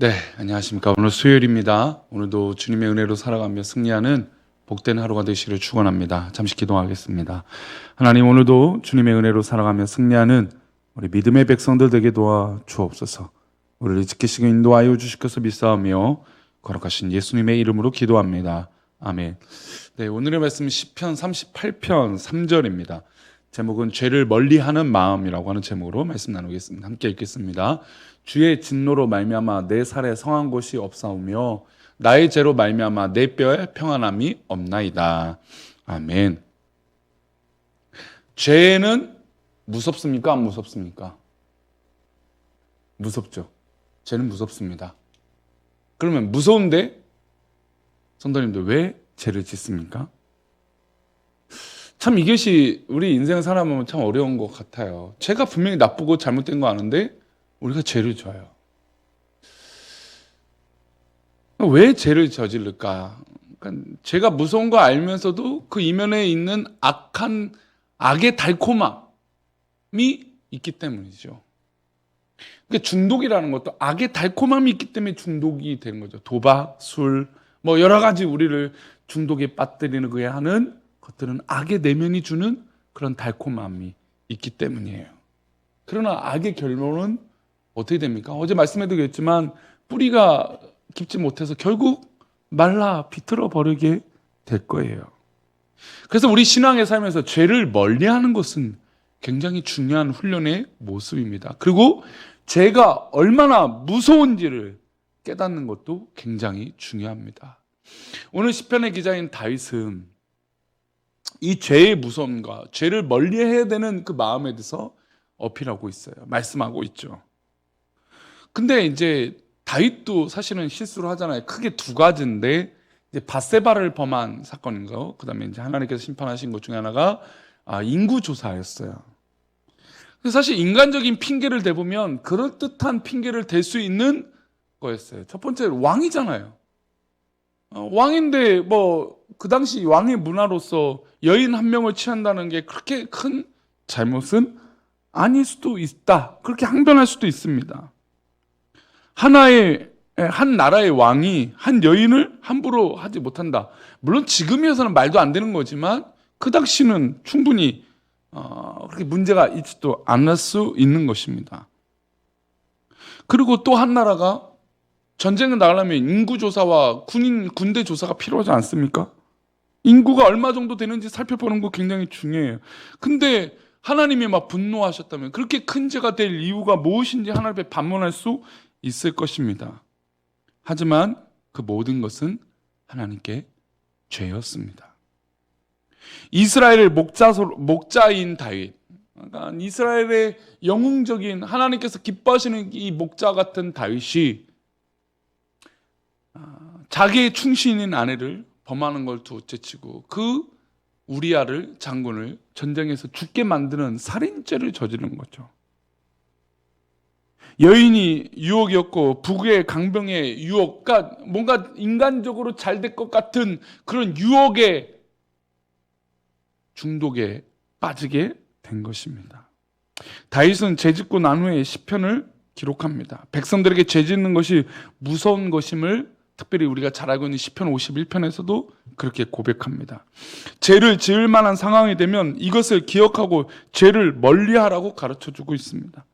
네, 안녕하십니까. 오늘 수요일입니다. 오늘도 주님의 은혜로 살아가며 승리하는 복된 하루가 되시기를 축원합니다. 잠시 기도하겠습니다. 하나님 오늘도 주님의 은혜로 살아가며 승리하는 우리 믿음의 백성들 되게 도와 주옵소서. 우리를 지키시고 인도하여 것을 믿사오며 거룩하신 예수님의 이름으로 기도합니다. 아멘. 네, 오늘의 말씀은 시편 38편 3절입니다. 제목은 죄를 멀리하는 마음이라고 하는 제목으로 말씀 나누겠습니다. 함께 읽겠습니다. 주의 진노로 말미암아 내 살에 성한 곳이 없사오며 나의 죄로 말미암아 내 뼈에 평안함이 없나이다. 아멘. 죄는 무섭습니까? 안 무섭습니까? 무섭죠. 죄는 무섭습니다. 그러면 무서운데 성도님들 왜 죄를 짓습니까? 참 이것이 우리 인생 살아보면 참 어려운 것 같아요. 죄가 분명히 나쁘고 잘못된 거 아는데 우리가 죄를 져요. 왜 죄를 저질를까? 그러니까 죄가 무서운 거 알면서도 그 이면에 있는 악한 악의 달콤함이 있기 때문이죠. 그러니까 중독이라는 것도 악의 달콤함이 있기 때문에 중독이 되는 거죠. 도박, 술, 뭐 여러 가지 우리를 중독에 빠뜨리는 그에 하는 것들은 악의 내면이 주는 그런 달콤함이 있기 때문이에요. 그러나 악의 결론은 어떻게 됩니까? 어제 말씀해드렸지만 뿌리가 깊지 못해서 결국 말라 비틀어 버리게 될 거예요. 그래서 우리 신앙의 삶에서 죄를 멀리 하는 것은 굉장히 중요한 훈련의 모습입니다. 그리고 죄가 얼마나 무서운지를 깨닫는 것도 굉장히 중요합니다. 오늘 시편의 기자인 다윗은 이 죄의 무서움과 죄를 멀리 해야 되는 그 마음에 대해서 어필하고 있어요. 말씀하고 있죠. 근데 이제 다윗도 사실은 실수를 하잖아요. 크게 두 가지인데 이제 바세바를 범한 사건인 거, 그다음에 이제 하나님께서 심판하신 것 중에 하나가 아, 인구 조사였어요. 사실 인간적인 핑계를 대보면 그럴 듯한 핑계를 댈 수 있는 거였어요. 첫 번째 왕이잖아요. 어, 왕인데 뭐 그 당시 왕의 문화로서 여인 한 명을 취한다는 게 그렇게 큰 잘못은 아닐 수도 있다. 그렇게 항변할 수도 있습니다. 하나의 한 나라의 왕이 한 여인을 함부로 하지 못한다. 물론 지금이어서는 말도 안 되는 거지만 그 당시는 충분히 어, 그렇게 문제가 있지도 않을 수 있는 것입니다. 그리고 또 한 나라가 전쟁을 나가려면 인구 조사와 군인 군대 조사가 필요하지 않습니까? 인구가 얼마 정도 되는지 살펴보는 거 굉장히 중요해요. 근데 하나님이 막 분노하셨다면 그렇게 큰 죄가 될 이유가 무엇인지 하나님 앞에 반문할 수 있을 것입니다. 하지만 그 모든 것은 하나님께 죄였습니다. 이스라엘의 목자, 목자인 다윗, 그러니까 이스라엘의 영웅적인 하나님께서 기뻐하시는 이 목자 같은 다윗이 아, 자기의 충신인 아내를 범하는 걸 둘째치고 그 우리아를 장군을 전쟁에서 죽게 만드는 살인죄를 저지른 거죠. 여인이 유혹이었고 북의 강병의 유혹, 그러니까 뭔가 인간적으로 잘 될 것 같은 그런 유혹의 중독에 빠지게 된 것입니다. 다윗은 죄짓고 난 후에 시편을 기록합니다. 백성들에게 죄짓는 것이 무서운 것임을 특별히 우리가 잘 알고 있는 시편 51편에서도 그렇게 고백합니다. 죄를 지을 만한 상황이 되면 이것을 기억하고 죄를 멀리하라고 가르쳐 주고 있습니다.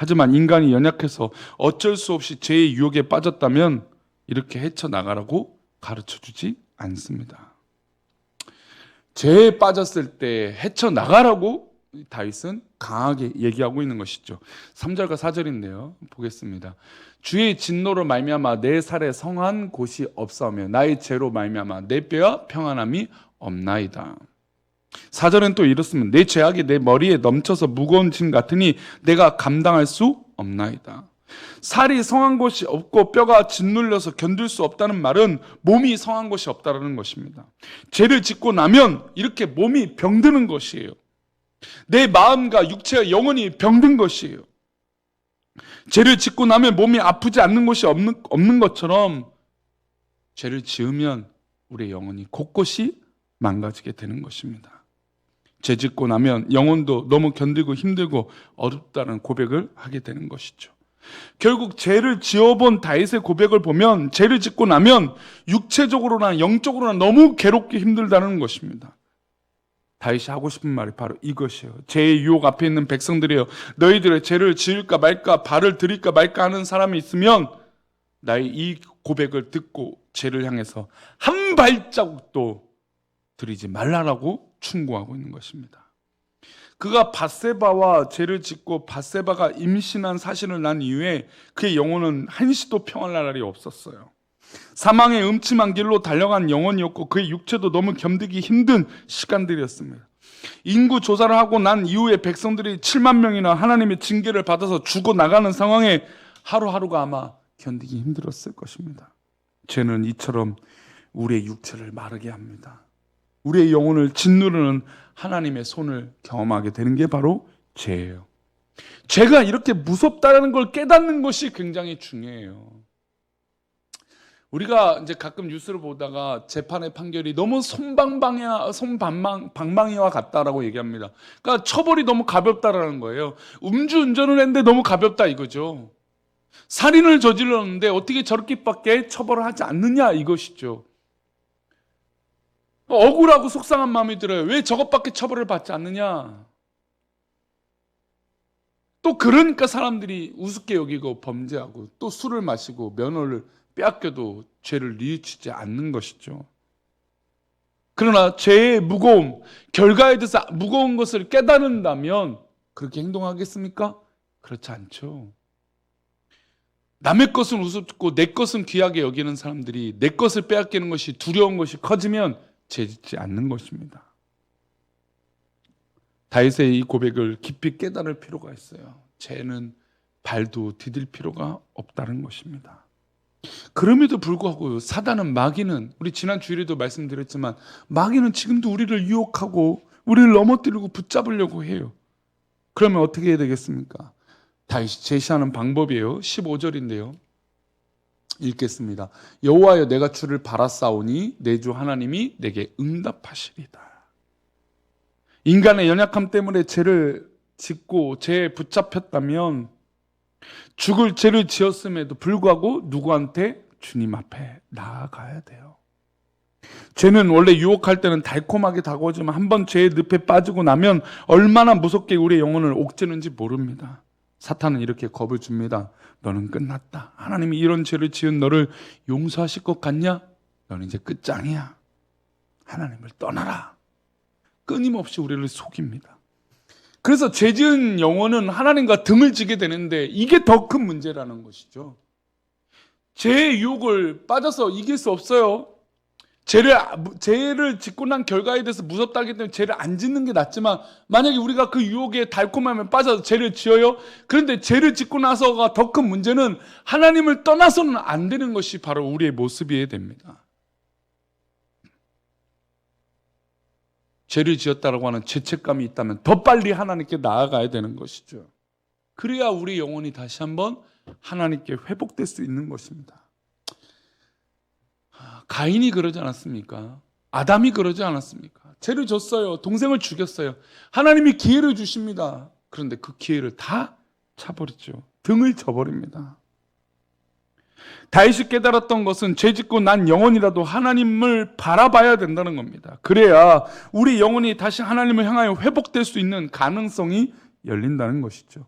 하지만 인간이 연약해서 어쩔 수 없이 죄의 유혹에 빠졌다면 이렇게 헤쳐나가라고 가르쳐 주지 않습니다. 죄에 빠졌을 때 헤쳐나가라고 다윗은 강하게 얘기하고 있는 것이죠. 3절과 4절인데요. 보겠습니다. 주의 진노로 말미암아 내 살에 성한 곳이 없사오며 나의 죄로 말미암아 내 뼈와 평안함이 없나이다. 사절은 또 이렇습니다. 내 죄악이 내 머리에 넘쳐서 무거운 짐 같으니 내가 감당할 수 없나이다. 살이 성한 곳이 없고 뼈가 짓눌려서 견딜 수 없다는 말은 몸이 성한 곳이 없다는 것입니다. 죄를 짓고 나면 이렇게 몸이 병드는 것이에요. 내 마음과 육체와 영혼이 병든 것이에요. 죄를 짓고 나면 몸이 아프지 않는 곳이 없는, 없는 것처럼 죄를 지으면 우리의 영혼이 곳곳이 망가지게 되는 것입니다. 죄 짓고 나면 영혼도 너무 견디고 힘들고 어렵다는 고백을 하게 되는 것이죠. 결국 죄를 지어본 다윗의 고백을 보면 죄를 짓고 나면 육체적으로나 영적으로나 너무 괴롭게 힘들다는 것입니다. 다윗이 하고 싶은 말이 바로 이것이에요. 죄의 유혹 앞에 있는 백성들이에요. 너희들의 죄를 지을까 말까 발을 들일까 말까 하는 사람이 있으면 나의 이 고백을 듣고 죄를 향해서 한 발자국도 들이지 말라라고 충고하고 있는 것입니다. 그가 바세바와 죄를 짓고 바세바가 임신한 사실을 난 이후에 그의 영혼은 한시도 평안할 날이 없었어요. 사망의 음침한 길로 달려간 영혼이었고 그의 육체도 너무 견디기 힘든 시간들이었습니다. 인구 조사를 하고 난 이후에 백성들이 7만 명이나 하나님의 징계를 받아서 죽어 나가는 상황에 하루하루가 아마 견디기 힘들었을 것입니다. 죄는 이처럼 우리의 육체를 마르게 합니다. 우리의 영혼을 짓누르는 하나님의 손을 경험하게 되는 게 바로 죄예요. 죄가 이렇게 무섭다는 걸 깨닫는 것이 굉장히 중요해요. 우리가 이제 가끔 뉴스를 보다가 재판의 판결이 너무 손방방이와 손방망 방망이와 같다라고 얘기합니다. 그러니까 처벌이 너무 가볍다라는 거예요. 음주운전을 했는데 너무 가볍다 이거죠. 살인을 저질렀는데 어떻게 저렇게밖에 처벌을 하지 않느냐 이것이죠. 억울하고 속상한 마음이 들어요. 왜 저것밖에 처벌을 받지 않느냐? 또 그러니까 사람들이 우습게 여기고 범죄하고 또 술을 마시고 면허를 빼앗겨도 죄를 뉘우치지 않는 것이죠. 그러나 죄의 무거움, 결과에 대해서 무거운 것을 깨달은다면 그렇게 행동하겠습니까? 그렇지 않죠. 남의 것은 우습고 내 것은 귀하게 여기는 사람들이 내 것을 빼앗기는 것이 두려운 것이 커지면 죄짓지 않는 것입니다. 다윗의 이 고백을 깊이 깨달을 필요가 있어요. 죄는 발도 디딜 필요가 없다는 것입니다. 그럼에도 불구하고 사단은 마귀는 우리 지난 주일에도 말씀드렸지만 마귀는 지금도 우리를 유혹하고 우리를 넘어뜨리고 붙잡으려고 해요. 그러면 어떻게 해야 되겠습니까? 다시 제시하는 방법이에요. 15절인데요. 읽겠습니다. 여호와여 내가 주를 바라싸우니 내 주 하나님이 내게 응답하시리다. 인간의 연약함 때문에 죄를 짓고 죄에 붙잡혔다면 죽을 죄를 지었음에도 불구하고 누구한테 주님 앞에 나아가야 돼요. 죄는 원래 유혹할 때는 달콤하게 다가오지만 한 번 죄의 늪에 빠지고 나면 얼마나 무섭게 우리의 영혼을 옥죄는지 모릅니다. 사탄은 이렇게 겁을 줍니다. 너는 끝났다. 하나님이 이런 죄를 지은 너를 용서하실 것 같냐? 너는 이제 끝장이야. 하나님을 떠나라. 끊임없이 우리를 속입니다. 그래서 죄 지은 영혼은 하나님과 등을 지게 되는데 이게 더 큰 문제라는 것이죠. 죄의 유혹을 빠져서 이길 수 없어요. 죄를, 죄를 짓고 난 결과에 대해서 무섭다기 때문에 죄를 안 짓는 게 낫지만 만약에 우리가 그 유혹에 달콤함에 빠져서 죄를 지어요. 그런데 죄를 짓고 나서가 더 큰 문제는 하나님을 떠나서는 안 되는 것이 바로 우리의 모습이어야 됩니다. 죄를 지었다라고 하는 죄책감이 있다면 더 빨리 하나님께 나아가야 되는 것이죠. 그래야 우리 영혼이 다시 한번 하나님께 회복될 수 있는 것입니다. 아, 가인이 그러지 않았습니까? 아담이 그러지 않았습니까? 죄를 졌어요. 동생을 죽였어요. 하나님이 기회를 주십니다. 그런데 그 기회를 다 차버렸죠. 등을 쳐버립니다. 다윗이 깨달았던 것은 죄 짓고 난 영혼이라도 하나님을 바라봐야 된다는 겁니다. 그래야 우리 영혼이 다시 하나님을 향하여 회복될 수 있는 가능성이 열린다는 것이죠.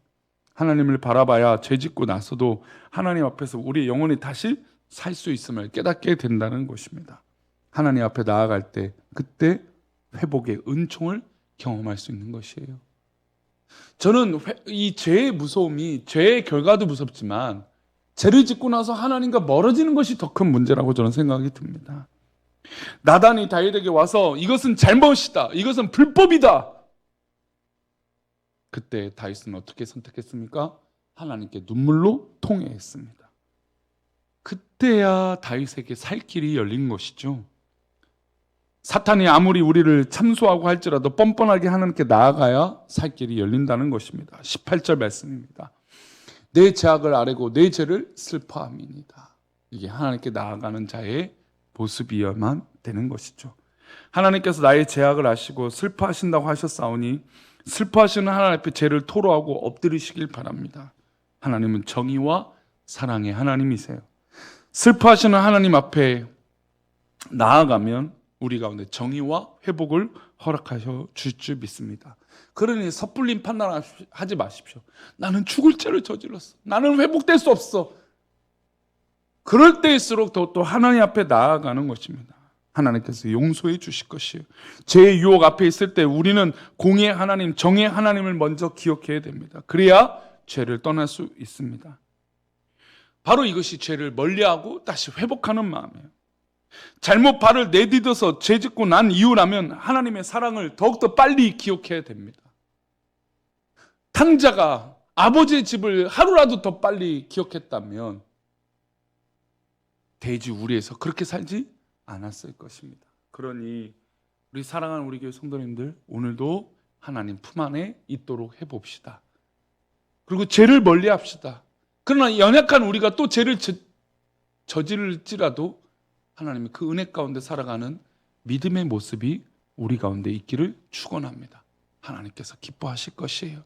하나님을 바라봐야 죄 짓고 나서도 하나님 앞에서 우리 영혼이 다시 살 수 있음을 깨닫게 된다는 것입니다. 하나님 앞에 나아갈 때 그때 회복의 은총을 경험할 수 있는 것이에요. 저는 이 죄의 무서움이 죄의 결과도 무섭지만 죄를 짓고 나서 하나님과 멀어지는 것이 더 큰 문제라고 저는 생각이 듭니다. 나단이 다윗에게 와서 이것은 잘못이다. 이것은 불법이다. 그때 다윗은 어떻게 선택했습니까? 하나님께 눈물로 통회했습니다. 그때야 다윗에게 살 길이 열린 것이죠. 사탄이 아무리 우리를 참소하고 할지라도 뻔뻔하게 하나님께 나아가야 살 길이 열린다는 것입니다. 18절 말씀입니다. 내 죄악을 아뢰고 내 죄를 슬퍼함이니다. 이게 하나님께 나아가는 자의 모습이어야만 되는 것이죠. 하나님께서 나의 죄악을 아시고 슬퍼하신다고 하셨사오니 슬퍼하시는 하나님 앞에 죄를 토로하고 엎드리시길 바랍니다. 하나님은 정의와 사랑의 하나님이세요. 슬퍼하시는 하나님 앞에 나아가면 우리 가운데 정의와 회복을 허락하셔 줄 줄 믿습니다. 그러니 섣불린 판단하지 마십시오. 나는 죽을 죄를 저질렀어. 나는 회복될 수 없어. 그럴 때일수록 더 또 하나님 앞에 나아가는 것입니다. 하나님께서 용서해 주실 것이에요. 제 유혹 앞에 있을 때 우리는 공의 하나님, 정의 하나님을 먼저 기억해야 됩니다. 그래야 죄를 떠날 수 있습니다. 바로 이것이 죄를 멀리하고 다시 회복하는 마음이에요. 잘못 발을 내디뎌서 죄 짓고 난 이후라면 하나님의 사랑을 더욱더 빨리 기억해야 됩니다. 탕자가 아버지의 집을 하루라도 더 빨리 기억했다면 돼지 우리에서 그렇게 살지 않았을 것입니다. 그러니 우리 사랑하는 우리 교회 성도님들 오늘도 하나님 품 안에 있도록 해봅시다. 그리고 죄를 멀리합시다. 그러나 연약한 우리가 또 죄를 저, 저질지라도 하나님이 그 은혜 가운데 살아가는 믿음의 모습이 우리 가운데 있기를 축원합니다. 하나님께서 기뻐하실 것이에요.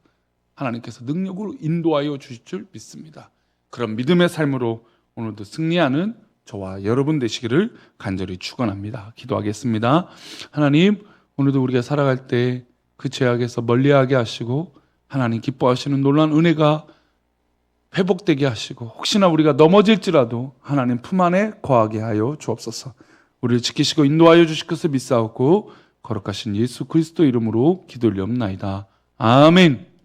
하나님께서 능력으로 인도하여 주실 줄 믿습니다. 그런 믿음의 삶으로 오늘도 승리하는 저와 여러분 되시기를 간절히 축원합니다. 기도하겠습니다. 하나님, 오늘도 우리가 살아갈 때 그 죄악에서 멀리하게 하시고 하나님 기뻐하시는 놀라운 은혜가 회복되게 하시고 혹시나 우리가 넘어질지라도 하나님 품 안에 거하게 하여 주옵소서. 우리를 지키시고 인도하여 주실 것을 믿사옵고 거룩하신 예수 그리스도 이름으로 기도 올리옵나이다. 아멘.